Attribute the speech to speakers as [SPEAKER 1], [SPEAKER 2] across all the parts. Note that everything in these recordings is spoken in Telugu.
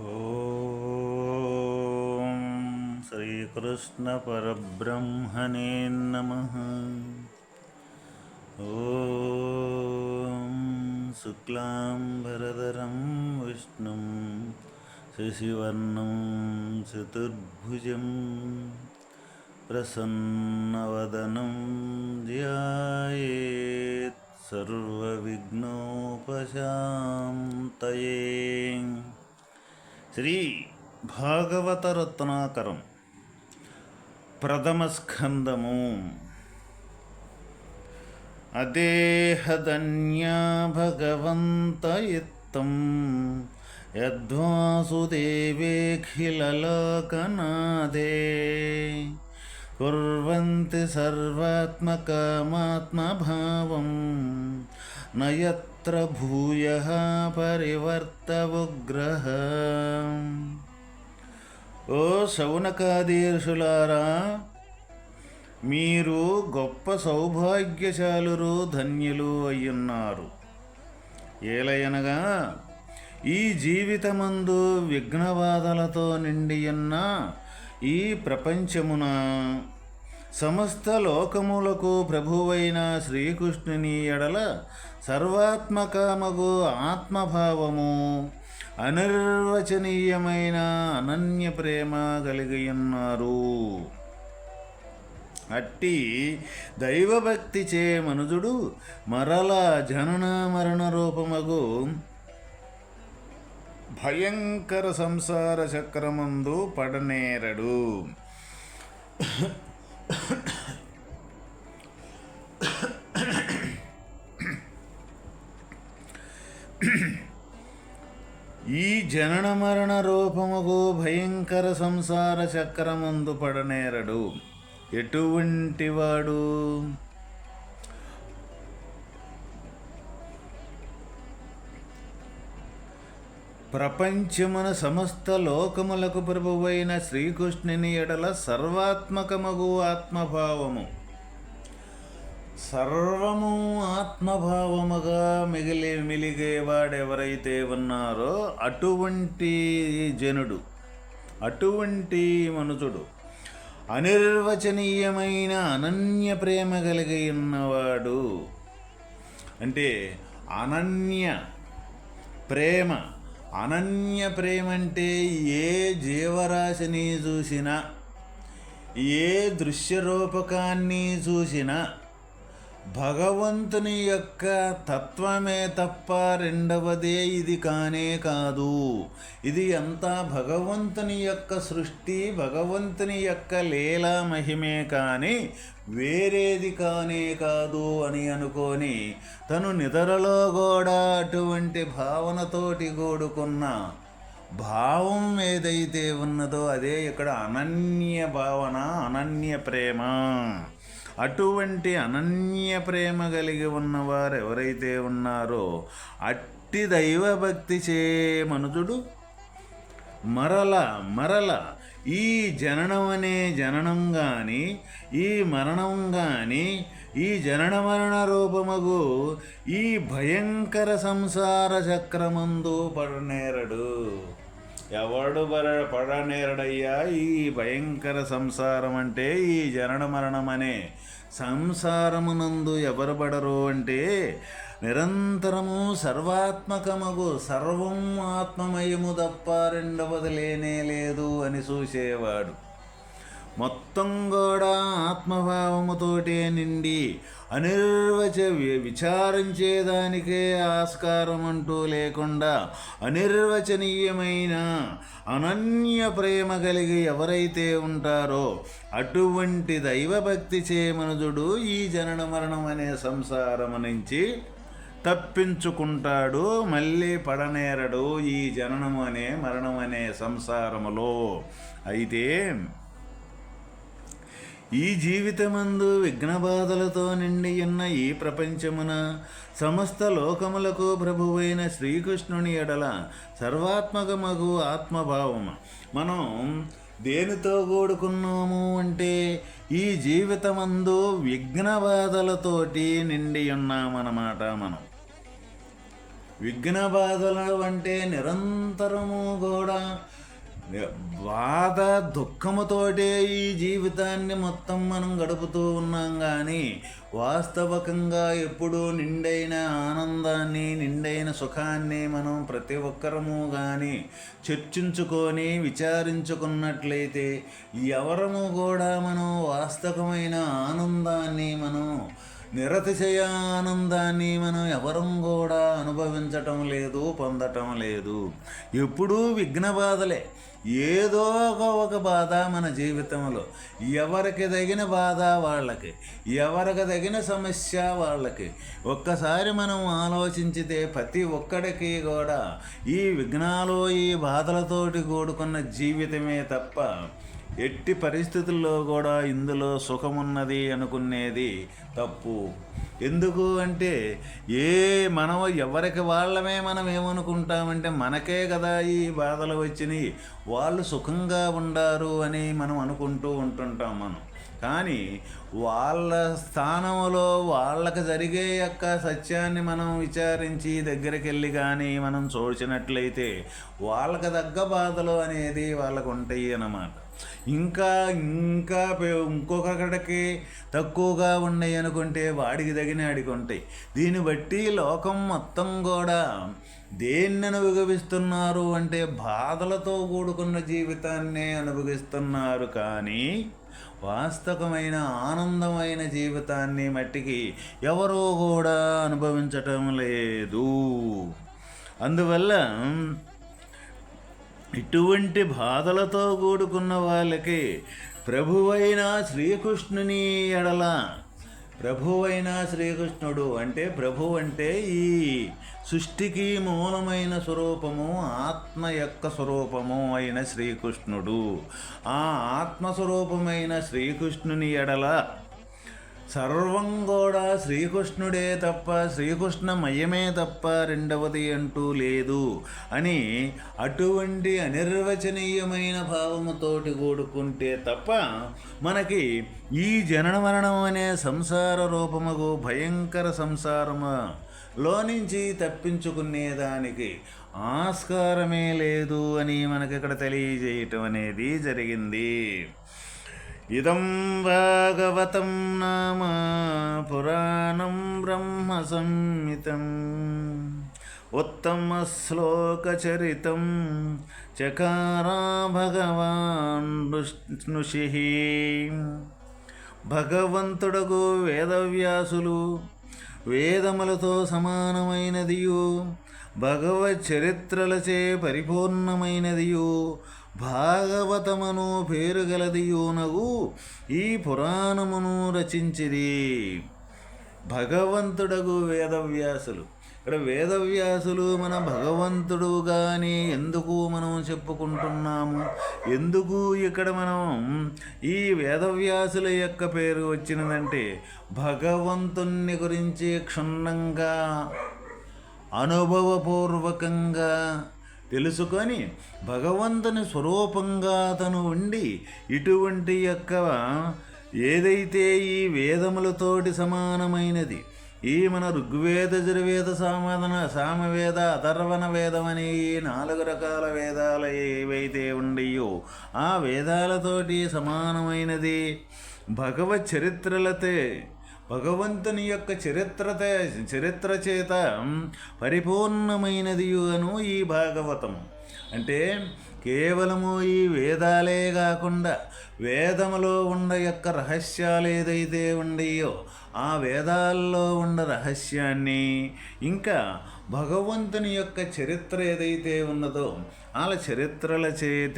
[SPEAKER 1] ॐ श्रीकृष्णपरब्रह्मणे नमः। ॐ शुक्लाम्बरधरं विष्णुं शशिवर्णं चतुर्भुजं प्रसन्नवदनं ध्यायेत् सर्वविघ्नोपशान्तये శ్రీ భాగవత రత్నాకరం ప్రథమ అదేహదన్యా భగవంత ఇత్తం యద్వాసుదేవేఖిలలోకనాదే కుర్వంతి సర్వాత్మకమాత్మభావం నయత్ నయత్ర భూయ పరివర్తవుగ్రహ ఓ శౌనకాదీర్షులారా మీరు గొప్ప సౌభాగ్యశాలురు ధన్యులు అయ్యున్నారు ఏలయనగా ఈ జీవితమందు విఘ్నవాదలతో నిండియున్న ఈ ప్రపంచమున సమస్త లోకములకు ప్రభువైన శ్రీకృష్ణుని ఎడల సర్వాత్మకామగు ఆత్మభావము అనిర్వచనీయమైన అనన్య ప్రేమ కలిగి ఉన్నారు అట్టి దైవభక్తి చే మనుజుడు మరల జనన మరణ రూపమగు భయంకర సంసార చక్రమందు పడనేరడు. జనన మరణ రూపముకు భయంకర సంసార చక్రమందు పడనేరడు. ఎటువంటి వాడు ప్రపంచమున సమస్త లోకములకు ప్రభువైన శ్రీకృష్ణుని ఎడల సర్వాత్మకమగు ఆత్మభావము. సర్వము ఆత్మభావముగా మిగిలి మిలిగేవాడెవరైతే ఉన్నారో అటువంటి జనుడు అటువంటి మనుషుడు అనిర్వచనీయమైన అనన్య ప్రేమ కలిగి ఉన్నవాడు. అంటే అనన్య ప్రేమ అనన్య ప్రేమ అంటే ఏ జీవరాశిని చూసినా ఏ దృశ్యరూపకాన్ని చూసినా భగవంతుని యొక్క తత్వమే తప్ప రెండవదే ఇది కానే కాదు. ఇది అంతా భగవంతుని యొక్క సృష్టి భగవంతుని యొక్క లీలా మహిమే కానీ వేరేది కానే కాదు అని అనుకొని తను నిద్రలో కూడా అటువంటి భావనతోటి కూడుకున్న భావం ఏదైతే ఉన్నదో అదే ఇక్కడ అనన్య భావన అనన్య ప్రేమ. అటువంటి అనన్య ప్రేమ కలిగి ఉన్నవారు ఎవరైతే ఉన్నారో అట్టి దైవభక్తి చే మనుజుడు మరల మరల ఈ జననం అనే జననం కానీ ఈ మరణం కానీ ఈ జనన మరణ రూపమగు ఈ భయంకర సంసార చక్రమందు పడనేరడు. ఎవడు పడ పడనేరడయ్యా? ఈ భయంకర సంసారం అంటే ఈ జనన మరణం అనే సంసారమునందు ఎవరు పడరు అంటే నిరంతరము సర్వాత్మకమగు సర్వం ఆత్మమయము తప్ప రెండవది లేనే లేదు అని చూసేవాడు. మొత్తం కూడా ఆత్మభావముతోటే నిండి అనిర్వచ విచారించేదానికే ఆస్కారం అంటూ లేకుండా అనిర్వచనీయమైన అనన్య ప్రేమ కలిగి ఎవరైతే ఉంటారో అటువంటి దైవభక్తి చేమనుజుడు ఈ జనన మరణం అనే సంసారము నుంచి తప్పించుకుంటాడు మళ్ళీ పడనేరడు ఈ జననము అనే మరణం అనే సంసారములో. అయితే ఈ జీవితమందు విఘ్నబాధలతో నిండి ఉన్న ఈ ప్రపంచమున సమస్త లోకములకు ప్రభువైన శ్రీకృష్ణుని ఎడల సర్వాత్మకమగు ఆత్మభావము. మనం దేనితో కూడుకున్నాము అంటే ఈ జీవితమందు విఘ్నబాధలతోటి నిండి ఉన్నామన్నమాట మనం. విఘ్నబాధలు అంటే నిరంతరము కూడా బాధ దుఃఖముతోటే ఈ జీవితాన్ని మొత్తం మనం గడుపుతూ ఉన్నాం కానీ వాస్తవకంగా ఎప్పుడూ నిండైన ఆనందాన్ని నిండైన సుఖాన్ని మనం ప్రతి ఒక్కరము కానీ చర్చించుకొని విచారించుకున్నట్లయితే ఎవరము కూడా మనం వాస్తవమైన ఆనందాన్ని మనం నిరతిశయానందాన్ని మనం ఎవరం కూడా అనుభవించటం లేదు పొందటం లేదు. ఎప్పుడూ విఘ్న బాధలే. ఏదో ఒక ఒక బాధ మన జీవితంలో. ఎవరికి తగిన బాధ వాళ్ళకి ఎవరికి తగిన సమస్య వాళ్ళకి. ఒక్కసారి మనం ఆలోచించితే ప్రతి ఒక్కడికి కూడా ఈ విఘ్నాలు ఈ బాధలతోటి కూడుకున్న జీవితమే తప్ప ఎట్టి పరిస్థితుల్లో కూడా ఇందులో సుఖమున్నది అనుకునేది తప్పు. ఎందుకు అంటే ఏ మనం ఎవరికి వాళ్ళమే మనం ఏమనుకుంటామంటే మనకే కదా ఈ బాధలు వచ్చినాయి. వాళ్ళు సుఖంగా ఉండారు అని మనం అనుకుంటూ ఉంటుంటాం మనం. కానీ వాళ్ళ స్థానంలో వాళ్ళకి జరిగే యొక్క సత్యాన్ని మనం విచారించి దగ్గరికి వెళ్ళి కానీ మనం చూసినట్లయితే వాళ్ళకి తగ్గ బాధలు అనేది వాళ్ళకు ఉంటాయి అన్నమాట. ఇంకా ఇంకా ఇంకొకరికి తక్కువగా ఉన్నాయి అనుకుంటే వాడికి తగిన ఆడికి ఉంటాయి. దీన్ని బట్టి లోకం మొత్తం కూడా దేన్ని అనుభవిస్తున్నారు అంటే బాధలతో కూడుకున్న జీవితాన్నే అనుభవిస్తున్నారు కానీ వాస్తవమైన ఆనందమైన జీవితాన్ని మట్టికి ఎవరూ కూడా అనుభవించటం లేదు. అందువల్ల ఇటువంటి బాధలతో కూడుకున్న వాళ్ళకి ప్రభువైన శ్రీకృష్ణుని ఎడల ప్రభువైన శ్రీకృష్ణుడు అంటే ప్రభు అంటే ఈ సృష్టికి మూలమైన స్వరూపము ఆత్మ యొక్క స్వరూపము అయిన శ్రీకృష్ణుడు. ఆ ఆత్మస్వరూపమైన శ్రీకృష్ణుని ఎడల సర్వం కూడా శ్రీకృష్ణుడే తప్ప శ్రీకృష్ణమయమే తప్ప రెండవది అంటూ లేదు అని అటువంటి అనిర్వచనీయమైన భావముతోటి కూడుకుంటే తప్ప మనకి ఈ జనన మరణం అనే సంసార రూపముకు భయంకర సంసారము లో నుంచి తప్పించుకునేదానికి ఆస్కారమే లేదు అని మనకి ఇక్కడ తెలియజేయటం అనేది జరిగింది. ఇదం భాగవతం నామ పురాణం బ్రహ్మ సంహితం. ఉత్తమశ్లోకచరితం చకారా భగవాన్ ఋషి భగవంతుడకు వేదవ్యాసులు వేదములతో సమానమైనదియు భగవత్ చరిత్రలచే పరిపూర్ణమైనదియు భాగవతమును పేరు గలదియునగు ఈ పురాణమును రచించిది భగవంతుడగు వేదవ్యాసులు. ఇక్కడ వేదవ్యాసులు మన భగవంతుడు కానీ ఎందుకు మనం చెప్పుకుంటున్నాము? ఎందుకు ఇక్కడ మనం ఈ వేదవ్యాసుల యొక్క పేరు వచ్చినదంటే భగవంతుణ్ణి గురించి క్షుణ్ణంగా అనుభవపూర్వకంగా తెలుసుకొని భగవంతుని స్వరూపంగా తను ఉండి ఇటువంటి యొక్క ఏదైతే ఈ వేదములతోటి సమానమైనది ఈ మన ఋగ్వేద జుర్వేద సామధన సామవేద అథర్వణ వేదం ఈ నాలుగు రకాల వేదాలు ఏవైతే ఉండయో ఆ వేదాలతోటి సమానమైనది. భగవత్ చరిత్రలతే భగవంతుని యొక్క చరిత్రత చరిత్ర చేత పరిపూర్ణమైనది అను ఈ భాగవతము అంటే కేవలము ఈ వేదాలే కాకుండా వేదములో ఉన్న యొక్క రహస్యాలు ఏదైతే ఉండయో ఆ వేదాల్లో ఉన్న రహస్యాన్ని ఇంకా భగవంతుని యొక్క చరిత్ర ఏదైతే ఉన్నదో వాళ్ళ చరిత్రల చేత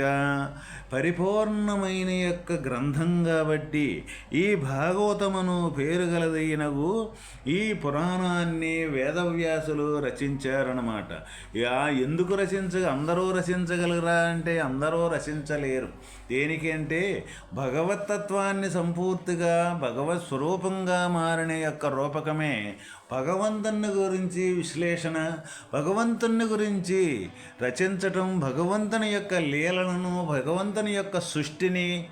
[SPEAKER 1] పరిపూర్ణమైన యొక్క గ్రంథం కాబట్టి ఈ భాగవతమును పేరు గలదైనవు ఈ పురాణాన్ని వేదవ్యాసులు రచించారన్నమాట. ఎందుకు రచించ అందరూ రచించగలరా అంటే అందరూ రచించలేరు. దేనికంటే భగవతత్వాన్ని సంపూర్తిగా భగవత్ స్వరూపంగా మారిన యొక్క రూపకమే భగవంతుని గురించి విశ్లేషణ భగవంతుని గురించి రచించటం భగవంతుని యొక్క లీలలను భగవంతుని యొక్క సృష్టిని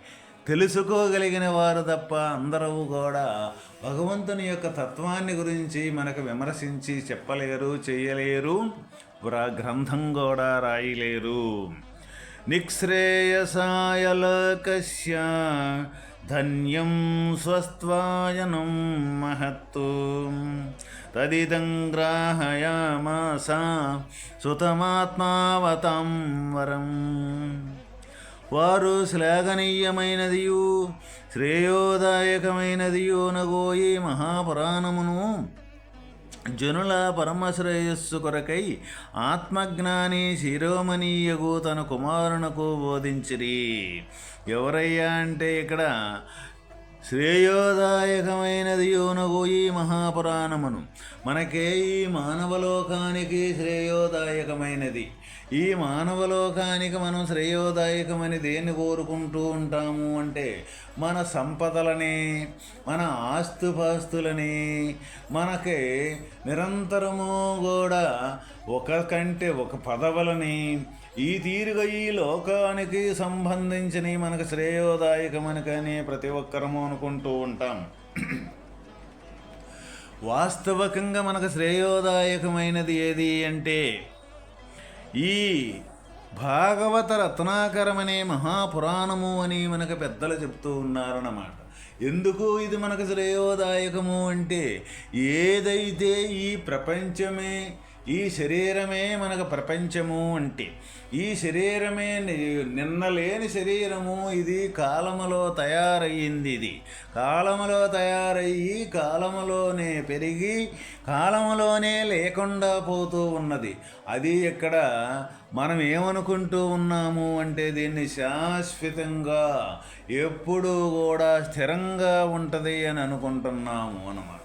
[SPEAKER 1] తెలుసుకోగలిగిన వారు తప్ప అందరూ కూడా భగవంతుని యొక్క తత్వాన్ని గురించి మనకు విమర్శించి చెప్పలేరు చేయలేరు. వ్రా గ్రంథం కూడా రాయలేరు. నిక్శ్రేయసాయ లోకస్య ధన్యం స్వస్వాయనం మహత్తు. తదిదం గ్రాహయామాస సుతమాత్మావతం వరం. వారు శ్లాఘనీయమైనదియు శ్రేయోదాయకమైనదియు నగోయి మహాపురాణమును జనుల పరమశ్రేయస్సు కొరకై ఆత్మజ్ఞాని శిరోమణీయగు తన కుమారునకు బోధించిరి. ఎవరయ్యా అంటే ఇక్కడ శ్రేయోదాయకమైనది యోనగు ఈ మహాపురాణమును. మనకే ఈ మానవలోకానికి శ్రేయోదాయకమైనది. ఈ మానవలోకానికి మనం శ్రేయోదాయకమని దేన్ని కోరుకుంటూ ఉంటాము అంటే మన సంపదలని మన ఆస్తుపాస్తులని మనకి నిరంతరము కూడా ఒక కంటే ఒక పదవులని ఈ తీరుగా ఈ లోకానికి సంబంధించిన మనకు శ్రేయోదాయకమని కానీ ప్రతి ఒక్కరము అనుకుంటూ ఉంటాం. వాస్తవకంగా మనకు శ్రేయోదాయకమైనది ఏది అంటే ఈ భాగవత రత్నాకరమనే మహాపురాణము అని మనకు పెద్దలు చెప్తూ ఉన్నారన్నమాట. ఎందుకు ఇది మనకు శ్రేయోదాయకము అంటే ఏదైతే ఈ ప్రపంచమే ఈ శరీరమే మనకు ప్రపంచము అంటే ఈ శరీరమే ని- శరీరము ఇది కాలములో తయారయ్యింది ఇది. కాలములో తయారయ్యి కాలములోనే పెరిగి కాలములోనే లేకుండా పోతూ ఉన్నది. అది ఇక్కడ మనం ఏమనుకుంటూ ఉన్నాము అంటే దీన్ని శాశ్వతంగా ఎప్పుడూ కూడా స్థిరంగా ఉంటుంది అని అనుకుంటున్నాము అన్నమాట.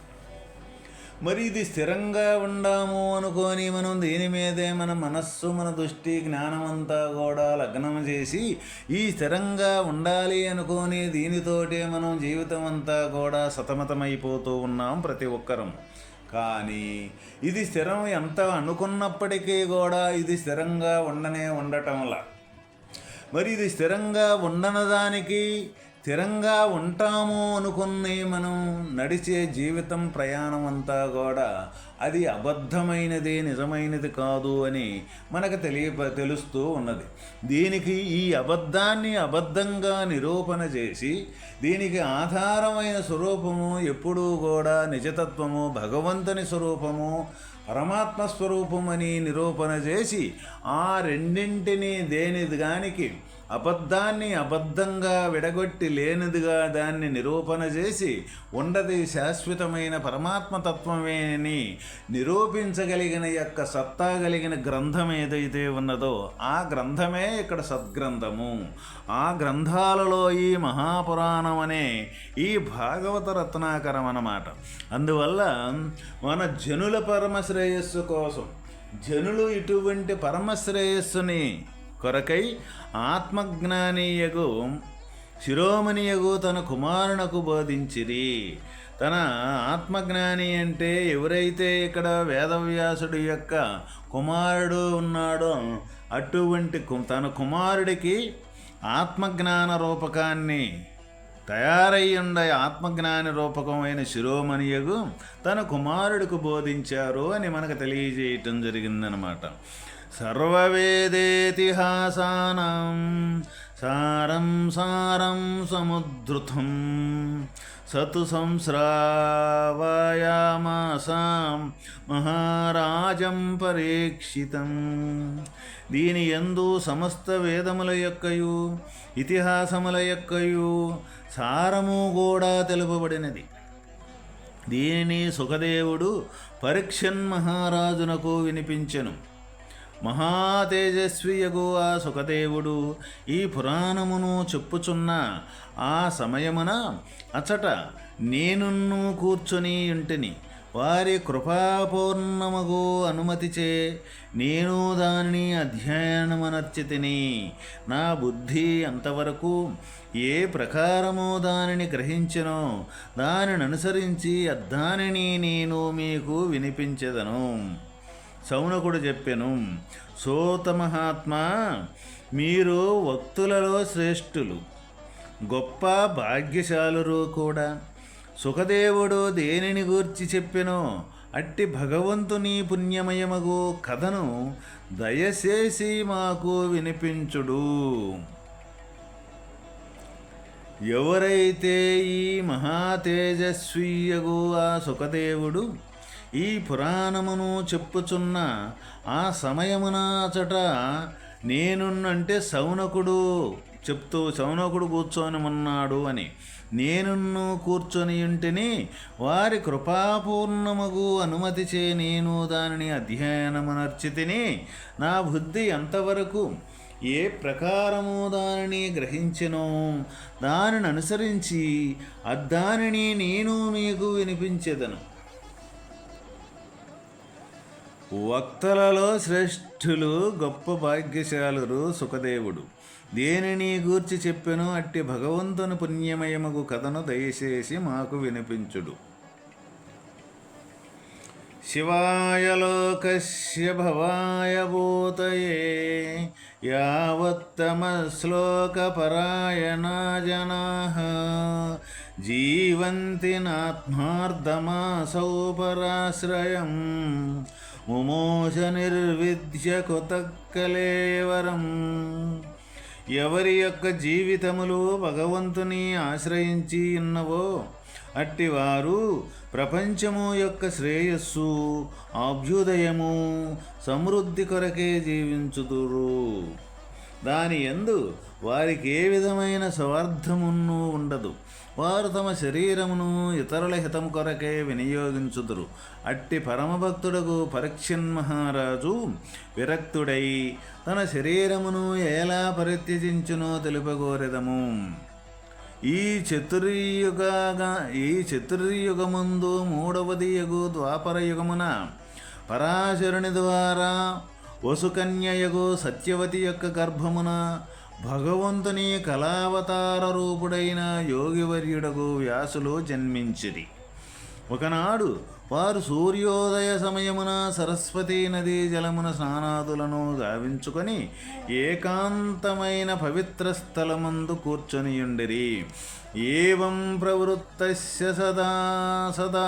[SPEAKER 1] మరి ఇది స్థిరంగా ఉండాము అనుకొని మనం దీని మీదే మన మనస్సు మన దృష్టి జ్ఞానమంతా కూడా లగ్నం చేసి ఈ స్థిరంగా ఉండాలి అనుకొని దీనితోటే మనం జీవితం అంతా కూడా సతమతమైపోతూ ఉన్నాం ప్రతి ఒక్కరం. కానీ ఇది స్థిరం ఎంత అనుకున్నప్పటికీ కూడా ఇది స్థిరంగా ఉండనే ఉండటంలా. మరి ఇది స్థిరంగా ఉండనదానికి స్థిరంగా ఉంటాము అనుకుని మనం నడిచే జీవితం ప్రయాణం అంతా కూడా అది అబద్ధమైనది నిజమైనది కాదు అని మనకు తెలియ తెలుస్తూ ఉన్నది. దీనికి ఈ అబద్ధాన్ని అబద్ధంగా నిరూపణ చేసి దీనికి ఆధారమైన స్వరూపము ఎప్పుడూ కూడా నిజతత్వము భగవంతుని స్వరూపము పరమాత్మ స్వరూపమని నిరూపణ చేసి ఆ రెండింటిని దేనిది గానికి అబద్ధాన్ని అబద్ధంగా విడగొట్టి లేనిదిగా దాన్ని నిరూపణ చేసి ఉండది శాశ్వతమైన పరమాత్మతత్వమేని అని నిరూపించగలిగిన యొక్క సత్తా కలిగిన గ్రంథం ఏదైతే ఉన్నదో ఆ గ్రంథమే ఇక్కడ సద్గ్రంథము. ఆ గ్రంథాలలో ఈ మహాపురాణం అనే ఈ భాగవత రత్నాకరం అన్నమాట. అందువల్ల మన జనుల పరమశ్రేయస్సు కోసం జనులు ఇటువంటి పరమశ్రేయస్సుని కొరకై ఆత్మజ్ఞానీయగు శిరోమణియగు తన కుమారునకు బోధించిరి. తన ఆత్మజ్ఞాని అంటే ఎవరైతే ఇక్కడ వేదవ్యాసుడి యొక్క కుమారుడు ఉన్నాడో అటువంటి కు- తన కుమారుడికి ఆత్మజ్ఞాన రూపకాన్ని తయారయ్యుండ ఆత్మజ్ఞాని రూపకమైన శిరోమణియగు తన కుమారుడికి బోధించారు అని మనకు తెలియజేయటం జరిగిందనమాట. సర్వవేదేతిహాసానం సారం సారం సముద్ధృతం సతు సంస్రావయామాసాం మహారాజం పరీక్షితం. దీని యందు సమస్త వేదముల యొక్కయు ఇతిహాసముల యొక్కయు సారము కూడా తెలుపబడినది. దీనిని సుఖదేవుడు పరీక్షన్ మహారాజునకు వినిపించెను. మహాతేజస్వియగు ఆ సుఖదేవుడు ఈ పురాణమును చెప్పుచున్న ఆ సమయమున అచట నేనున్ను కూర్చొని ఉంటిని వారి కృపాపూర్ణమగు అనుమతిచే నేను దానిని అధ్యయనమనర్చితిని. నా బుద్ధి అంతవరకు ఏ ప్రకారము దానిని గ్రహించినో దానిని అనుసరించి దానిని నేను మీకు వినిపించెదను. సౌనకుడు చెప్పెను సోత మహాత్మా మీరు వక్తులలో శ్రేష్ఠులు గొప్ప భాగ్యశాలురు కూడా. సుఖదేవుడు దేనిని గూర్చి చెప్పెనో అట్టి భగవంతుని పుణ్యమయమగు కథను దయచేసి మాకు వినిపించుడు. ఎవరైతే ఈ మహాతేజస్వీయగు ఆ సుఖదేవుడు ఈ పురాణమును చెప్పుచున్న ఆ సమయమునాచట నేనున్నంటే శౌనకుడు చెప్తూ శౌనకుడు కూర్చొని ఉన్నాడు అని నేనున్ను కూర్చొని ఉంటేనే వారి కృపాపూర్ణముగు అనుమతిచే నేను దానిని అధ్యయనమునర్చితిని నా బుద్ధి ఎంతవరకు ఏ ప్రకారము దానిని గ్రహించినో దానిని అనుసరించి అద్దానిని నేను మీకు వినిపించెదను. వక్తలలో శ్రేష్ఠులు గొప్ప భాగ్యశాలురు సుఖదేవుడు. దేనిని గూర్చి చెప్పెను అట్టి భగవంతుని పుణ్యమయమగు కథను దయచేసి మాకు వినిపించుడు. శివాయ లోకస్య భవాయ భూతయే యావత్తమశ్లోకపరాయణా జనా జీవంతి నాత్మార్థమాసౌ పరాశ్రయం ముమోష నిర్విద్య కొతక్కలేవరం ఎవరి యొక్క జీవితములు భగవంతుని ఆశ్రయించి ఉన్నవో అట్టివారు ప్రపంచము యొక్క శ్రేయస్సు అభ్యుదయము సమృద్ధి కొరకే జీవించుదురు. దాని ఎందు వారికి ఏ విధమైన స్వార్థమును ఉండదు. వారు తమ శరీరమును ఇతరుల హితము కొరకే వినియోగించుదురు. అట్టి పరమభక్తుడకు పరీక్షన్ మహారాజు విరక్తుడై తన శరీరమును ఎలా పరిత్యజించునో తెలుపగోరెదము. ఈ చతుర్యుగగా ఈ చతుర్యుగముందు మూడవది యగు ద్వాపర యుగమున పరాశరుని ద్వారా వసుకన్యయగు సత్యవతి యొక్క గర్భమున భగవంతుని కళావతార రూపుడైన యోగివర్యుడకు వ్యాసులు జన్మించిరి. ఒకనాడు వారు సూర్యోదయ సమయమున సరస్వతీ నదీ జలమున స్నానాదులను గావించుకొని ఏకాంతమైన పవిత్ర స్థలమందు కూర్చొనియుండిరి. ఏం ప్రవృత్తస్య సదా సదా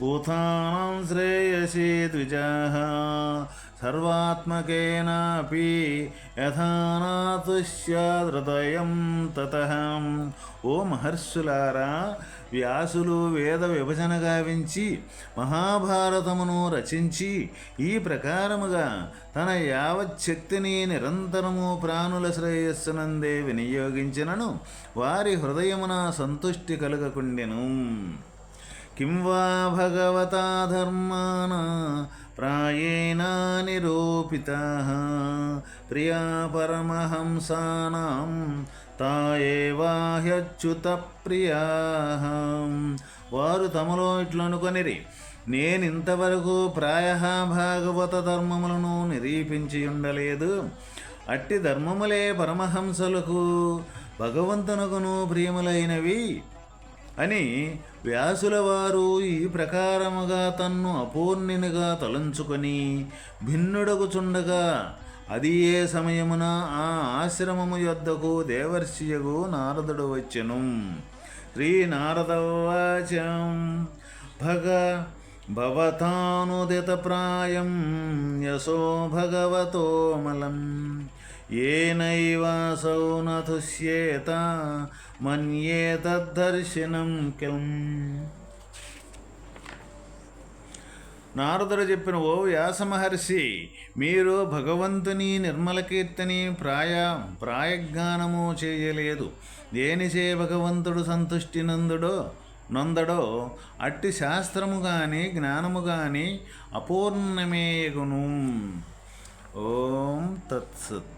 [SPEAKER 1] భూతానాం శ్రేయసే ద్విజా. సర్వాత్మకేనాపి యథానాతుష్యాదృదయం తత ఓ మహర్షులారా వ్యాసులు వేద విభజన గావించి మహాభారతమును రచించి ఈ ప్రకారముగా తన యావచ్చక్తిని నిరంతరము ప్రాణుల శ్రేయస్సునందే వినియోగించినను వారి హృదయమున సంతుష్టి కలుగకుండెను किं वा भगवता धर्मान् प्रायेण निरूपिताः प्रिया परमहंसानां తా ఏవాహ్యచ్యుతప్రియాహ వారు తమలో ఇట్లనుకొనిరి నేనింతవరకు ప్రాయ భాగవత ధర్మములను నిరూపించి ఉండలేదు అట్టి ధర్మములే పరమహంసలకు భగవంతునకును ప్రియములైనవి అని వ్యాసుల వారు ఈ ప్రకారముగా తన్ను అపూర్ణినిగా తలంచుకొని భిన్నుడగుచుండగా అది ఏ సమయమున ఆ ఆశ్రమము యొద్దకు దేవర్షియగు నారదుడు వచ్చెను. శ్రీ నారదవాచం భగ భవతానుదిత ప్రాయం యశో భగవతోమలం ఏనైవాసౌ నతుష్యేత మన్యే తద్దర్శనం కిం నారదుడు చెప్పిన ఓ వ్యాసమహర్షి మీరు భగవంతుని నిర్మల కీర్తిని ప్రాయ ప్రాయజ్ఞానము చేయలేదు. దేనిచే భగవంతుడు సంతుష్టి నందుడో నందడో అట్టి శాస్త్రము కానీ జ్ఞానము కానీ అపూర్ణమేగును. ఓం తత్సత్.